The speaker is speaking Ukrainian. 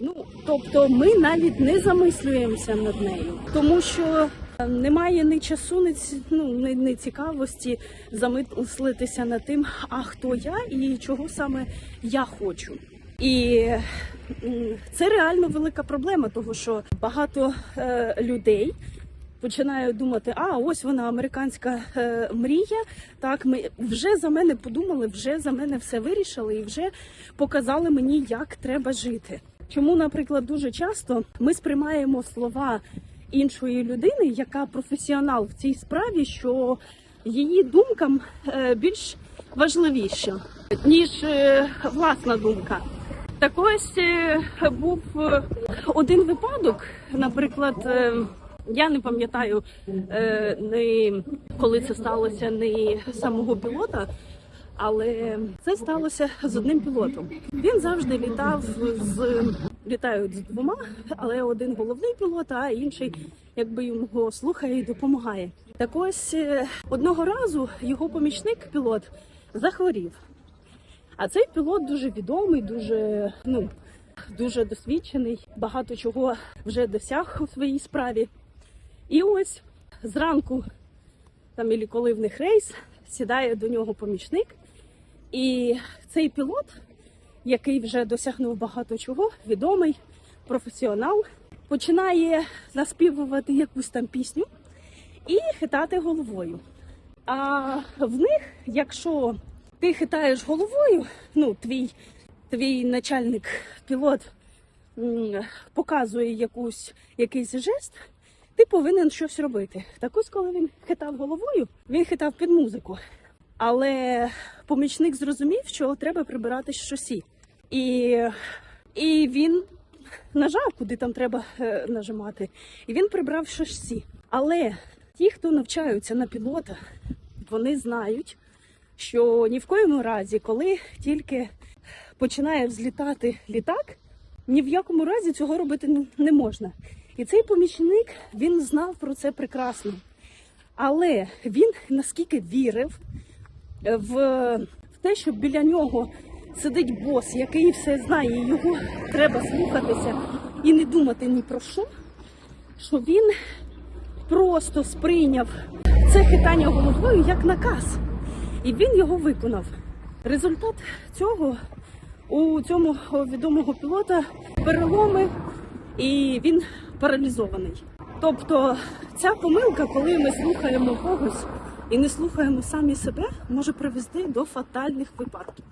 Ну тобто, ми навіть не замислюємося над нею, тому що е, немає ні часу, ні, ну, ні, ні цікавості замислитися над тим, а хто я і чого саме я хочу. І це реально велика проблема, тому що багато е, людей починають думати: а ось вона американська е, мрія. Так, ми вже за мене подумали, вже за мене все вирішили і вже показали мені, як треба жити. Чому, наприклад, дуже часто ми сприймаємо слова іншої людини, яка професіонал в цій справі, що її думкам е, більш важливіша, ніж е, власна думка. Так ось е, був один випадок, наприклад, я не пам'ятаю не коли це сталося, не самого пілота, але це сталося з одним пілотом. Він завжди літав з літають з двома, але один головний пілот, а інший якби його слухає і допомагає. Так ось е, одного разу його помічник пілот захворів. А цей пілот дуже відомий, дуже ну дуже досвідчений, багато чого вже досяг у своїй справі. І ось зранку, там коли в них рейс, сідає до нього помічник, і цей пілот, який вже досягнув багато чого, відомий професіонал, починає наспівувати якусь там пісню і хитати головою. А в них, якщо ти хитаєш головою, ну, твій, твій начальник пілот показує якусь, якийсь жест, ти повинен щось робити. Так ось, коли він хитав головою, він хитав під музику. Але помічник зрозумів, що треба прибирати шосі. І, і він нажав, куди там треба е, нажимати. І він прибрав шосі. Але ті, хто навчаються на пілота, вони знають, що ні в коєму разі, коли тільки починає взлітати літак, ні в якому разі цього робити не- можна. І цей помічник він знав про це прекрасно. Але він наскільки вірив в те, що біля нього сидить бос, який все знає, і його треба слухатися і не думати ні про що, що він просто сприйняв це хитання головою як наказ, і він його виконав. Результат цього у цьому відомого пілота переломи, і він паралізований. Тобто ця помилка, коли ми слухаємо когось і не слухаємо самі себе, може привести до фатальних випадків.